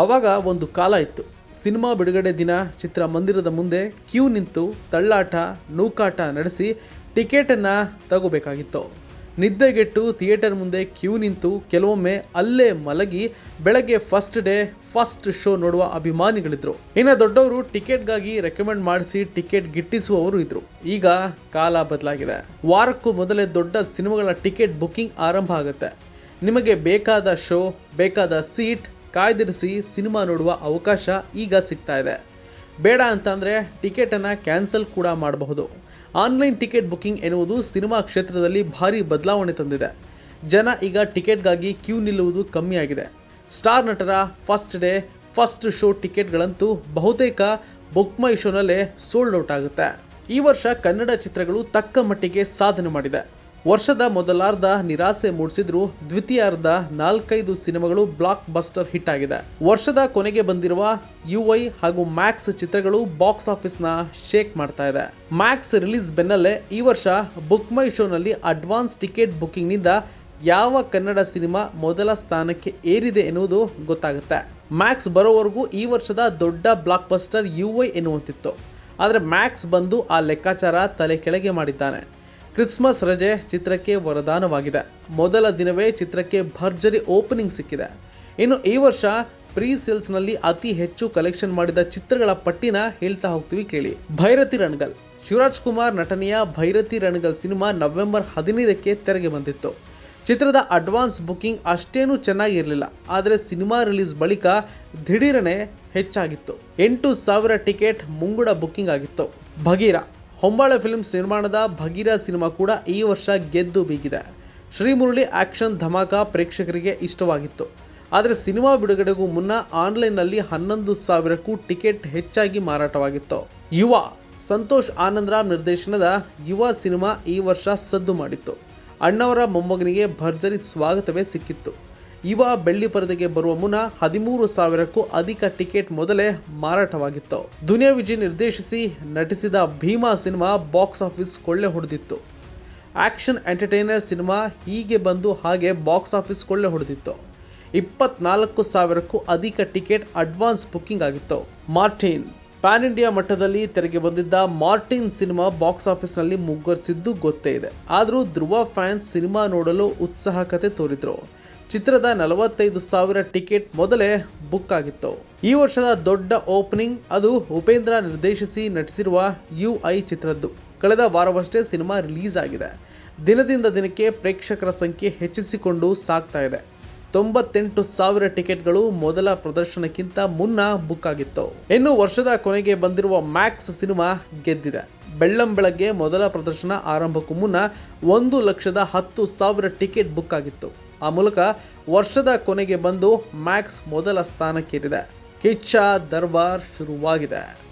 ಅವಾಗ ಒಂದು ಕಾಲ ಇತ್ತು. ಸಿನಿಮಾ ಬಿಡುಗಡೆ ದಿನ ಚಿತ್ರಮಂದಿರದ ಮುಂದೆ ಕ್ಯೂ ನಿಂತು ತಳ್ಳಾಟ, ನೂಕಾಟ ನಡೆಸಿ ಟಿಕೆಟನ್ನು ತಗೋಬೇಕಾಗಿತ್ತು. ನಿದ್ದೆಗೆಟ್ಟು ಥಿಯೇಟರ್ ಮುಂದೆ ಕ್ಯೂ ನಿಂತು ಕೆಲವೊಮ್ಮೆ ಅಲ್ಲೇ ಮಲಗಿ ಬೆಳಗ್ಗೆ ಫಸ್ಟ್ ಡೇ ಫಸ್ಟ್ ಶೋ ನೋಡುವ ಅಭಿಮಾನಿಗಳಿದ್ರು. ಇನ್ನು ದೊಡ್ಡವರು ಟಿಕೆಟ್ಗಾಗಿ ರೆಕಮೆಂಡ್ ಮಾಡಿಸಿ ಟಿಕೆಟ್ ಗಿಟ್ಟಿಸುವವರು ಇದ್ರು. ಈಗ ಕಾಲ ಬದಲಾಗಿದೆ. ವಾರಕ್ಕೂ ಮೊದಲೇ ದೊಡ್ಡ ಸಿನಿಮಾಗಳ ಟಿಕೆಟ್ ಬುಕ್ಕಿಂಗ್ ಆರಂಭ ಆಗುತ್ತೆ. ನಿಮಗೆ ಬೇಕಾದ ಶೋ, ಬೇಕಾದ ಸೀಟ್ ಕಾಯ್ದಿರಿಸಿ ಸಿನಿಮಾ ನೋಡುವ ಅವಕಾಶ ಈಗ ಸಿಗ್ತಾ ಇದೆ. ಬೇಡ ಅಂತಂದರೆ ಟಿಕೆಟನ್ನು ಕ್ಯಾನ್ಸಲ್ ಕೂಡ ಮಾಡಬಹುದು. ಆನ್ಲೈನ್ ಟಿಕೆಟ್ ಬುಕ್ಕಿಂಗ್ ಎನ್ನುವುದು ಸಿನಿಮಾ ಕ್ಷೇತ್ರದಲ್ಲಿ ಭಾರಿ ಬದಲಾವಣೆ ತಂದಿದೆ. ಜನ ಈಗ ಟಿಕೆಟ್ಗಾಗಿ ಕ್ಯೂ ನಿಲ್ಲುವುದು ಕಮ್ಮಿಯಾಗಿದೆ. ಸ್ಟಾರ್ ನಟರ ಫಸ್ಟ್ ಡೇ, ಫಸ್ಟ್ ಶೋ ಟಿಕೆಟ್ಗಳಂತೂ ಬಹುತೇಕ ಬುಕ್ ಮೈ ಶೋನಲ್ಲೇ ಸೋಲ್ಡ್ ಔಟ್ ಆಗುತ್ತೆ. ಈ ವರ್ಷ ಕನ್ನಡ ಚಿತ್ರಗಳು ತಕ್ಕ ಮಟ್ಟಿಗೆ ಸಾಧನೆ ಮಾಡಿದೆ. ವರ್ಷದ ಮೊದಲಾರ್ಧ ನಿರಾಸೆ ಮೂಡಿಸಿದ್ರು ದ್ವಿತೀಯಾರ್ಧ ನಾಲ್ಕೈದು ಸಿನಿಮಾಗಳು ಬ್ಲಾಕ್ ಬಸ್ಟರ್ ಹಿಟ್ ಆಗಿದೆ. ವರ್ಷದ ಕೊನೆಗೆ ಬಂದಿರುವ ಯುಐ ಹಾಗೂ ಮ್ಯಾಕ್ಸ್ ಚಿತ್ರಗಳು ಬಾಕ್ಸ್ ಆಫೀಸ್ನ ಶೇಕ್ ಮಾಡ್ತಾ ಇದೆ. ಮ್ಯಾಕ್ಸ್ ರಿಲೀಸ್ ಬೆನ್ನಲ್ಲೇ ಈ ವರ್ಷ ಬುಕ್ ಮೈ ಶೋನಲ್ಲಿ ಅಡ್ವಾನ್ಸ್ ಟಿಕೆಟ್ ಬುಕ್ಕಿಂಗ್ನಿಂದ ಯಾವ ಕನ್ನಡ ಸಿನಿಮಾ ಮೊದಲ ಸ್ಥಾನಕ್ಕೆ ಏರಿದೆ ಎನ್ನುವುದು ಗೊತ್ತಾಗುತ್ತೆ. ಮ್ಯಾಕ್ಸ್ ಬರೋವರೆಗೂ ಈ ವರ್ಷದ ದೊಡ್ಡ ಬ್ಲಾಕ್ ಬಸ್ಟರ್ ಯು ಐ ಎನ್ನುವಂತಿತ್ತು. ಆದರೆ ಮ್ಯಾಕ್ಸ್ ಬಂದು ಆ ಲೆಕ್ಕಾಚಾರ ತಲೆ ಕೆಳಗೆ ಮಾಡಿದ್ದಾನೆ. ಕ್ರಿಸ್ಮಸ್ ರಜೆ ಚಿತ್ರಕ್ಕೆ ವರದಾನವಾಗಿದೆ. ಮೊದಲ ದಿನವೇ ಚಿತ್ರಕ್ಕೆ ಭರ್ಜರಿ ಓಪನಿಂಗ್ ಸಿಕ್ಕಿದೆ. ಇನ್ನು ಈ ವರ್ಷ ಪ್ರೀ ಸೇಲ್ಸ್ನಲ್ಲಿ ಅತಿ ಹೆಚ್ಚು ಕಲೆಕ್ಷನ್ ಮಾಡಿದ ಚಿತ್ರಗಳ ಪಟ್ಟಿನ ಹೇಳ್ತಾ ಹೋಗ್ತೀವಿ ಕೇಳಿ. ಭೈರತಿ ರಣಗಲ್. ಶಿವರಾಜ್ ಕುಮಾರ್ ನಟನೆಯ ಭೈರತಿ ರಣಗಲ್ ಸಿನಿಮಾ ನವೆಂಬರ್ ಹದಿನೈದಕ್ಕೆ ತೆರೆಗೆ ಬಂದಿತ್ತು. ಚಿತ್ರದ ಅಡ್ವಾನ್ಸ್ ಬುಕಿಂಗ್ ಅಷ್ಟೇನೂ ಚೆನ್ನಾಗಿರಲಿಲ್ಲ. ಆದರೆ ಸಿನಿಮಾ ರಿಲೀಸ್ ಬಳಿಕ ದಿಢೀರನೆ ಹೆಚ್ಚಾಗಿತ್ತು. ಎಂಟು ಸಾವಿರ ಟಿಕೆಟ್ ಮುಂಗುಡ ಬುಕಿಂಗ್ ಆಗಿತ್ತು. ಭಗೀರ. ಹೊಂಬಾಳೆ ಫಿಲ್ಮ್ಸ್ ನಿರ್ಮಾಣದ ಭಗೀರ ಸಿನಿಮಾ ಕೂಡ ಈ ವರ್ಷ ಗೆದ್ದು ಬೀಗಿದೆ. ಶ್ರೀಮುರಳಿ ಆಕ್ಷನ್ ಧಮಾಕ ಪ್ರೇಕ್ಷಕರಿಗೆ ಇಷ್ಟವಾಗಿತ್ತು. ಆದರೆ ಸಿನಿಮಾ ಬಿಡುಗಡೆಗೂ ಮುನ್ನ ಆನ್ಲೈನ್ನಲ್ಲಿ ಹನ್ನೊಂದು ಸಾವಿರಕ್ಕೂ ಟಿಕೆಟ್ ಹೆಚ್ಚಾಗಿ ಮಾರಾಟವಾಗಿತ್ತು. ಯುವ ಸಂತೋಷ್ ಆನಂದರಾಮ್ ನಿರ್ದೇಶನದ ಯುವ ಸಿನಿಮಾ ಈ ವರ್ಷ ಸದ್ದು ಮಾಡಿತ್ತು. ಅಣ್ಣವರ ಮೊಮ್ಮಗನಿಗೆ ಭರ್ಜರಿ ಸ್ವಾಗತವೇ ಸಿಕ್ಕಿತ್ತು. ಯುವ ಬೆಳ್ಳಿ ಪರದೆಗೆ ಬರುವ ಮುನ್ನ ಹದಿಮೂರು ಸಾವಿರಕ್ಕೂ ಅಧಿಕ ಟಿಕೆಟ್ ಮೊದಲೇ ಮಾರಾಟವಾಗಿತ್ತು. ದುನಿಯಾ ವಿಜಯ್ ನಿರ್ದೇಶಿಸಿ ನಟಿಸಿದ ಭೀಮಾ ಸಿನಿಮಾ ಬಾಕ್ಸ್ ಆಫೀಸ್ ಕೊಳ್ಳೆ ಹೊಡೆದಿತ್ತು. ಆಕ್ಷನ್ ಎಂಟರ್ಟೈನರ್ ಸಿನಿಮಾ ಹೀಗೆ ಬಂದು ಹಾಗೆ ಬಾಕ್ಸ್ ಆಫೀಸ್ ಕೊಳ್ಳೆ ಹೊಡೆದಿತ್ತು. ಇಪ್ಪತ್ನಾಲ್ಕು ಸಾವಿರಕ್ಕೂ ಅಧಿಕ ಟಿಕೆಟ್ ಅಡ್ವಾನ್ಸ್ ಬುಕ್ಕಿಂಗ್ ಆಗಿತ್ತು. ಮಾರ್ಟಿನ್, ಪ್ಯಾನ್ ಇಂಡಿಯಾ ಮಟ್ಟದಲ್ಲಿ ತೆರೆಗೆ ಬಂದಿದ್ದ ಮಾರ್ಟಿನ್ ಸಿನಿಮಾ ಬಾಕ್ಸ್ ಆಫೀಸ್ನಲ್ಲಿ ಮುಗ್ಗರಿಸಿದ್ದು ಗೊತ್ತೇ ಇದೆ. ಆದರೂ ಧ್ರುವ ಫ್ಯಾನ್ಸ್ ಸಿನಿಮಾ ನೋಡಲು ಉತ್ಸಾಹಕತೆ ತೋರಿದ್ರು. ಚಿತ್ರದ ನಲವತ್ತೈದು ಸಾವಿರ ಟಿಕೆಟ್ ಮೊದಲೇ ಬುಕ್ ಆಗಿತ್ತು. ಈ ವರ್ಷದ ದೊಡ್ಡ ಓಪನಿಂಗ್ ಅದು ಉಪೇಂದ್ರ ನಿರ್ದೇಶಿಸಿ ನಟಿಸಿರುವ ಯು ಐ ಚಿತ್ರದ್ದು. ಕಳೆದ ವಾರವಷ್ಟೇ ಸಿನಿಮಾ ರಿಲೀಸ್ ಆಗಿದೆ. ದಿನದಿಂದ ದಿನಕ್ಕೆ ಪ್ರೇಕ್ಷಕರ ಸಂಖ್ಯೆ ಹೆಚ್ಚಿಸಿಕೊಂಡು ಸಾಗ್ತಾ ಇದೆ. ತೊಂಬತ್ತೆಂಟು ಸಾವಿರ ಟಿಕೆಟ್ಗಳು ಮೊದಲ ಪ್ರದರ್ಶನಕ್ಕಿಂತ ಮುನ್ನ ಬುಕ್ ಆಗಿತ್ತು. ಇನ್ನು ವರ್ಷದ ಕೊನೆಗೆ ಬಂದಿರುವ ಮ್ಯಾಕ್ಸ್ ಸಿನಿಮಾ ಗೆದ್ದಿದೆ. ಬೆಳ್ಳಂ ಬೆಳಗ್ಗೆ ಮೊದಲ ಪ್ರದರ್ಶನ ಆರಂಭಕ್ಕೂ ಮುನ್ನ ಒಂದು ಲಕ್ಷದ ಹತ್ತು ಸಾವಿರ ಟಿಕೆಟ್ ಬುಕ್ ಆಗಿತ್ತು. ಆ ಮೂಲಕ ವರ್ಷದ ಕೊನೆಗೆ ಬಂದು ಮ್ಯಾಕ್ಸ್ ಮೊದಲ ಸ್ಥಾನಕ್ಕೇರಿದೆ. ಕಿಚ್ಚ ದರ್ಬಾರ್ ಶುರುವಾಗಿದೆ.